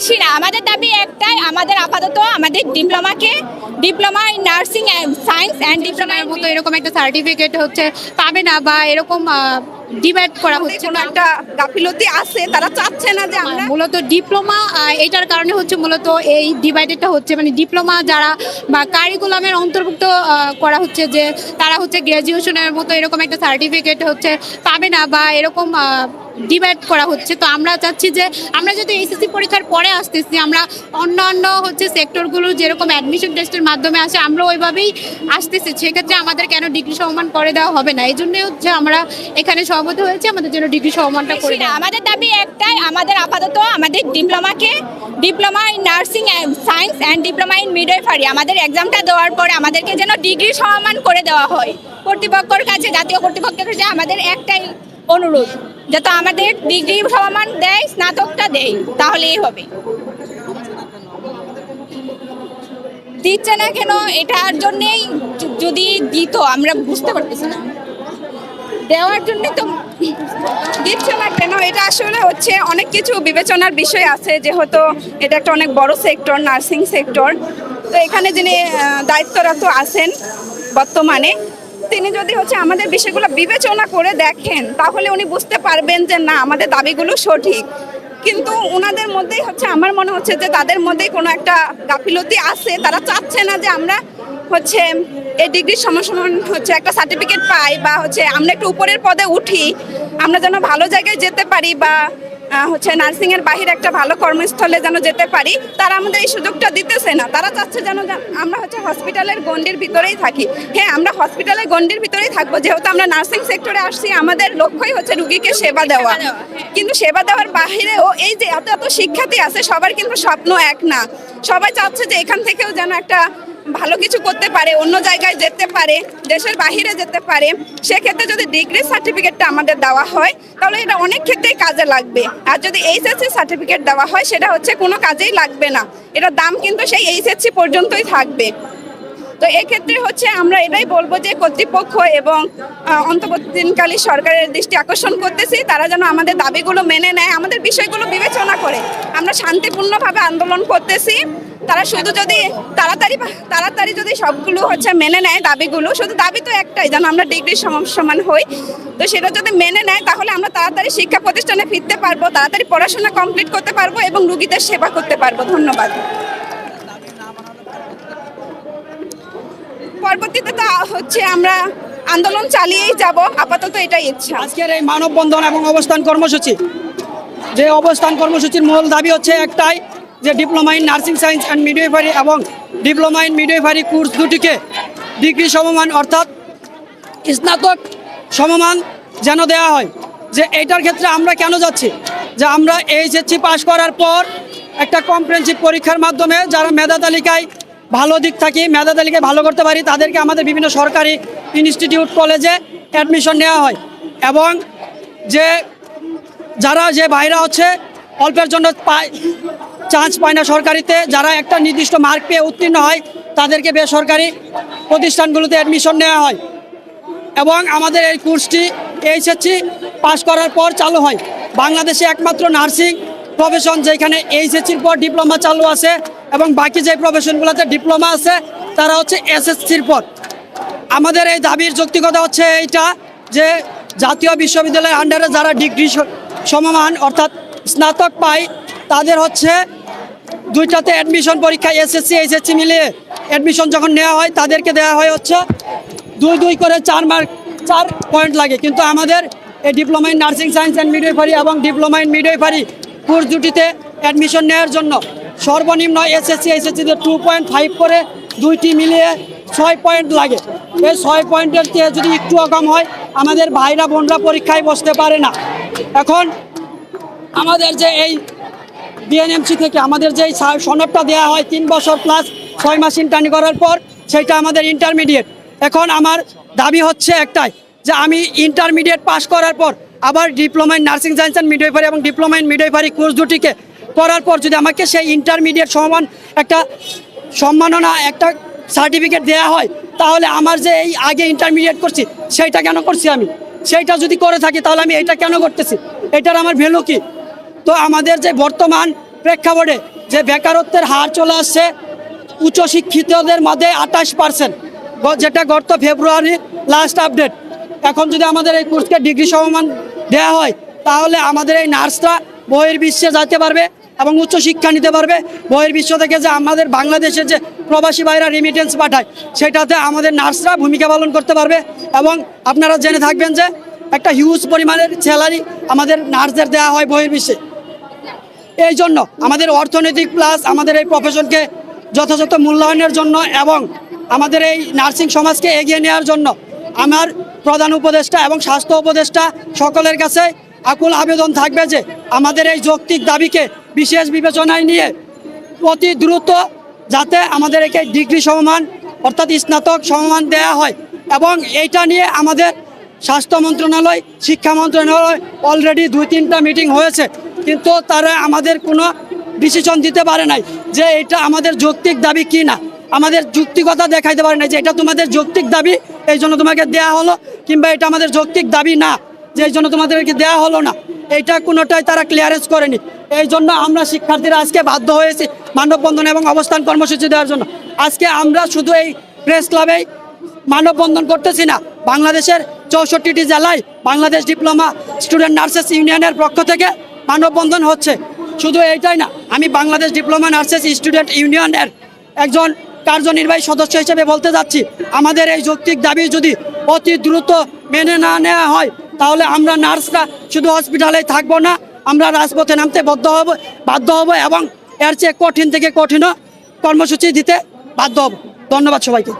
বেশি না। আমাদের দাবি একটাই আমাদের আপাতত আমাদের ডিপ্লোমাকে diploma in nursing science and ডিপ্লোমার মতো এরকম একটা সার্টিফিকেট হচ্ছে পাবে না বা এরকম ডিবেট করা হচ্ছে কোনো না। একটা গাফিলতি আছে তারা চাচ্ছে না যে আমরা মূলত ডিপ্লোমা এটার কারণে হচ্ছে মূলত এই ডিভাইডেডটা হচ্ছে মানে ডিপ্লোমা যারা বা কারিকুলামের অন্তর্ভুক্ত করা হচ্ছে যে তারা হচ্ছে গ্র্যাজুয়েশনের মতো এরকম একটা সার্টিফিকেট হচ্ছে পাবে না বা এরকম ডিবেট করা হচ্ছে। তো আমরা চাচ্ছি যে আমরা যদি এইচএসসি পরীক্ষার পরে আসতেছি আমরা অন্যান্য হচ্ছে সেক্টরগুলো যেরকম অ্যাডমিশন টেস্টের মাধ্যমে আসে আমরা ওইভাবেই আসতেছি। সেক্ষেত্রে আমাদের কেন ডিগ্রি সমমান করে দেওয়া হবে না? এই জন্যই হচ্ছে আমরা এখানে সহমত হয়েছে আমাদের জন্য ডিগ্রি সমমানটা করে না দেওয়া আমাদের দাবি একটাই আমাদের আপাতত আমাদের ডিপ্লোমাকে diploma in nursing science and diploma in midwifery আমাদের এক্সামটা দেওয়ার পরে আমাদেরকে যেন ডিগ্রি সমান করে দেওয়া হয়। কর্তৃপক্ষের কাছে জাতীয় কর্তৃপক্ষের কাছে আমাদের একটাই অনুরোধ, যাতে আমাদের ডিগ্রি সমান দেয়, স্নাতকটা দেয়, তাহলেই হবে। দিচ্ছে না কেন, এটার জন্যেই যদি দিত, আমরা বুঝতে পারতেছি না। দেওয়ার জন্য তো দিচ্ছে না কেন, এটা আসলে হচ্ছে অনেক কিছু বিবেচনার বিষয় আছে, যেহেতু এটা একটা অনেক বড় সেক্টর, নার্সিং সেক্টর। তো এখানে যিনি দায়িত্বরত আছেন বর্তমানে তিনি যদি হচ্ছে আমাদের বিষয়গুলো বিবেচনা করে দেখেন, তাহলে উনি বুঝতে পারবেন যে না, আমাদের দাবিগুলো সঠিক। কিন্তু ওনাদের মধ্যেই হচ্ছে আমার মনে হচ্ছে যে তাদের মধ্যেই কোনো একটা গাফিলতি আছে। তারা চাচ্ছে না যে আমরা হচ্ছে এই ডিগ্রির সমান হচ্ছে একটা সার্টিফিকেট পাই বা হচ্ছে আমরা একটু উপরের পদে উঠি, আমরা যেন ভালো জায়গায় যেতে পারি বা হচ্ছে নার্সিং এর বাহিরে একটা ভালো কর্মস্থলে যেন যেতে পারি তারা আমাদের এই সুযোগটা দিতেছে না। তারা চাচ্ছে যেন আমরা হচ্ছে হসপিটালের গণ্ডির ভিতরেই থাকি। হ্যাঁ আমরা হসপিটালের গণ্ডির ভিতরেই থাকব যেহেতু আমরা নার্সিং সেক্টরে আসছি আমাদের লক্ষ্যই হচ্ছে রুগীকে সেবা দেওয়া। কিন্তু সেবা দেওয়ার বাহিরেও এই যে এত এত শিক্ষার্থী আছে সবার কিন্তু স্বপ্ন এক না। সবাই চাচ্ছে যে এখান থেকেও যেন একটা ভালো কিছু করতে পারে, অন্য জায়গায় যেতে পারে, দেশের বাহিরে যেতে পারে, সেক্ষেত্রে যদি ডিগ্রি সার্টিফিকেটটা আমাদের দেওয়া হয়, তাহলে এটা অনেক ক্ষেত্রেই কাজে লাগবে। আর যদি এইচএসসি সার্টিফিকেট দেওয়া হয়, সেটা হচ্ছে কোনো কাজেই লাগবে না। এটা দাম কিন্তু সেই এইচএসসি পর্যন্তই থাকবে। তো এক্ষেত্রে হচ্ছে আমরা এটাই বলব যে কর্তৃপক্ষ এবং আহ, অন্তর্বর্তীকালী সরকারের দৃষ্টি আকর্ষণ করতেছি তারা যেন আমাদের দাবিগুলো মেনে নেয় আমাদের বিষয়গুলো বিবেচনা করে। আমরা শান্তিপূর্ণভাবে আন্দোলন করতেছি। তারা শুধু যদি তাড়াতাড়ি তাড়াতাড়ি যদি সবগুলো হচ্ছে মেনে নেয় দাবিগুলো শুধু দাবি তো একটাই যেন আমরা ডিগ্রি সমান সমান হই। তো সেটা যদি মেনে নেয় তাহলে আমরা তাড়াতাড়ি শিক্ষা প্রতিষ্ঠানে ফিরতে পারব তাড়াতাড়ি পড়াশোনা কমপ্লিট করতে পারব এবং রুগীদের সেবা করতে পারব। ধন্যবাদ। পরবর্তীতে তো হচ্ছে আমরা আন্দোলন চালিয়েই যাব। আপাতত এটাই ইচ্ছা। আজকের এই মানববন্ধন এবং অবস্থান কর্মসূচি, যে অবস্থান কর্মসূচির মূল দাবি হচ্ছে একটাই, যে diploma in nursing science and midwifery এবং ডিপ্লোমা ইন মিডওয়াইফারি কোর্স দুটিকে ডিগ্রি সমমান অর্থাৎ স্নাতক সমমান যেন দেওয়া হয়। যে এইটার ক্ষেত্রে আমরা কেন যাচ্ছি? যে আমরা এইচএসসি পাশ করার পর একটা কম্প্রেহেন্সিভ পরীক্ষার মাধ্যমে যারা মেধা তালিকায় ভালো দিক থাকি, মেধা ভালো করতে পারি, তাদেরকে আমাদের বিভিন্ন সরকারি ইনস্টিটিউট, কলেজে অ্যাডমিশন নেওয়া হয়। এবং যে, যারা যে ভাইরা হচ্ছে, অল্পের জন্য পায় চান্স পায় না সরকারিতে, যারা একটা নির্দিষ্ট মার্ক পেয়ে উত্তীর্ণ হয়, তাদেরকে বেসরকারি প্রতিষ্ঠানগুলোতে অ্যাডমিশন নেওয়া হয়। এবং আমাদের এই কোর্সটি এইচএসসি পাশ করার পর চালু হয়। বাংলাদেশে একমাত্র নার্সিং প্রফেশন যেখানে এইচএসসির পর ডিপ্লোমা চালু আছে। এবং বাকি যে প্রফেশনগুলোতে ডিপ্লোমা আছে, তারা হচ্ছে এসএসসির পর। আমাদের এই দাবির যৌক্তিকতা হচ্ছে এইটা যে জাতীয় বিশ্ববিদ্যালয়ের আন্ডারে যারা ডিগ্রি সমমান, অর্থাৎ স্নাতক পায়, তাদের হচ্ছে দুইটাতে অ্যাডমিশন পরীক্ষা, এসএসসি, এইচএসসি মিলিয়ে অ্যাডমিশন যখন নেওয়া হয়, তাদেরকে দেওয়া হয় হচ্ছে দুই দুই করে চার মার্ক চার পয়েন্ট লাগে। কিন্তু আমাদের এই diploma in nursing science and midwifery এবং ডিপ্লোমা ইন মিডওয়াইফারি কোর্স দুটিতে অ্যাডমিশন নেওয়ার জন্য সর্বনিম্ন এসএসসি এইচএসসিতে টু পয়েন্ট ফাইভ করে দুইটি মিলিয়ে ছয় পয়েন্ট লাগে। এই ছয় পয়েন্টের চেয়ে যদি একটুও কম হয়, আমাদের ভাইরা বোনরা পরীক্ষায় বসতে পারে না। এখন আমাদের যে এই বিএনএমসি থেকে আমাদের যে সনদটা দেওয়া হয়, তিন বছর প্লাস ছয় মাস ইন্টার্নি করার পর, সেটা আমাদের ইন্টারমিডিয়েট এখন আমার দাবি হচ্ছে একটাই, যে আমি ইন্টারমিডিয়েট পাস করার পর আবার diploma in nursing science and midwifery এবং ডিপ্লোমা ইন মিডওয়াইফারি কোর্স দুটিকে করার পর যদি আমাকে সেই ইন্টারমিডিয়েট সমান একটা সম্মাননা, একটা সার্টিফিকেট দেওয়া হয়, তাহলে আমার যে এই আগে ইন্টারমিডিয়েট করছি, সেইটা কেন করছি আমি? সেইটা যদি করে থাকি, তাহলে আমি এটা কেন করতেছি? এটার আমার ভ্যালু কি? তো আমাদের যে বর্তমান প্রেক্ষাপটে যে বেকারত্বের হার চলে আসছে, উচ্চশিক্ষিতদের মধ্যে আঠাশ পার্সেন্ট যেটা গত ফেব্রুয়ারি লাস্ট আপডেট এখন যদি আমাদের এই কোর্সকে ডিগ্রি সমমান দেওয়া হয়, তাহলে আমাদের এই নার্সরা বহির্বিশ্বে যেতে পারবে। এবং উচ্চশিক্ষা নিতে পারবে। বহির বিশ্ব থেকে যে আমাদের বাংলাদেশের যে প্রবাসী ভাইরা রিমিটেন্স পাঠায়, সেটাতে আমাদের নার্সরা ভূমিকা পালন করতে পারবে এবং আপনারা জেনে থাকবেন যে একটা হিউজ পরিমাণের স্যালারি আমাদের নার্সদের দেওয়া হয় বহির বিশ্বে। এই জন্য আমাদের অর্থনৈতিক প্লাস আমাদের এই প্রফেশনকে যথাযথ মূল্যায়নের জন্য এবং আমাদের এই নার্সিং সমাজকে এগিয়ে নেওয়ার জন্য আমার প্রধান উপদেষ্টা এবং স্বাস্থ্য উপদেষ্টা সকলের কাছে আকুল আবেদন থাকবে যে আমাদের এই যৌক্তিক দাবিকে বিশেষ বিবেচনায় নিয়ে অতি দ্রুত যাতে আমাদের একে ডিগ্রি সমমান, অর্থাৎ স্নাতক সমমান দেয়া হয় এবং এইটা নিয়ে আমাদের স্বাস্থ্য মন্ত্রণালয়, শিক্ষা মন্ত্রণালয় অলরেডি দুই তিনটা মিটিং হয়েছে। কিন্তু তারা আমাদের কোনো ডিসিশন দিতে পারে নাই যে এটা আমাদের যৌক্তিক দাবি কি না। আমাদের যুক্তিকতা দেখাইতে পারে না যে এটা তোমাদের যৌক্তিক দাবি, এই জন্য তোমাকে দেয়া হলো, কিংবা এটা আমাদের যৌক্তিক দাবি না, যে এই জন্য তোমাদেরকে দেয়া হলো না। এইটা কোনোটাই তারা ক্লিয়ারেন্স করেনি। এই জন্য আমরা শিক্ষার্থীরা আজকে বাধ্য হয়েছি মানববন্ধন এবং অবস্থান কর্মসূচি দেওয়ার জন্য। আজকে আমরা শুধু এই প্রেস ক্লাবেই মানববন্ধন করতেছি না, বাংলাদেশের চৌষট্টিটি জেলায় বাংলাদেশ ডিপ্লোমা স্টুডেন্ট নার্সেস ইউনিয়নের পক্ষ থেকে মানববন্ধন হচ্ছে। শুধু এইটাই না, আমি বাংলাদেশ ডিপ্লোমা নার্সেস স্টুডেন্ট ইউনিয়নের একজন কার্যনির্বাহী সদস্য হিসেবে বলতে যাচ্ছি, আমাদের এই যৌক্তিক দাবি যদি অতি দ্রুত মেনে না নেওয়া হয় তাহলে আমরা নার্সরা শুধু হসপিটালেই থাকব না, আমরা রাজপথে নামতে বাধ্য হব বাধ্য হব এবং এর চেয়ে কঠিন থেকে কঠিন কর্মসূচি দিতে বাধ্য হব। ধন্যবাদ সবাইকে।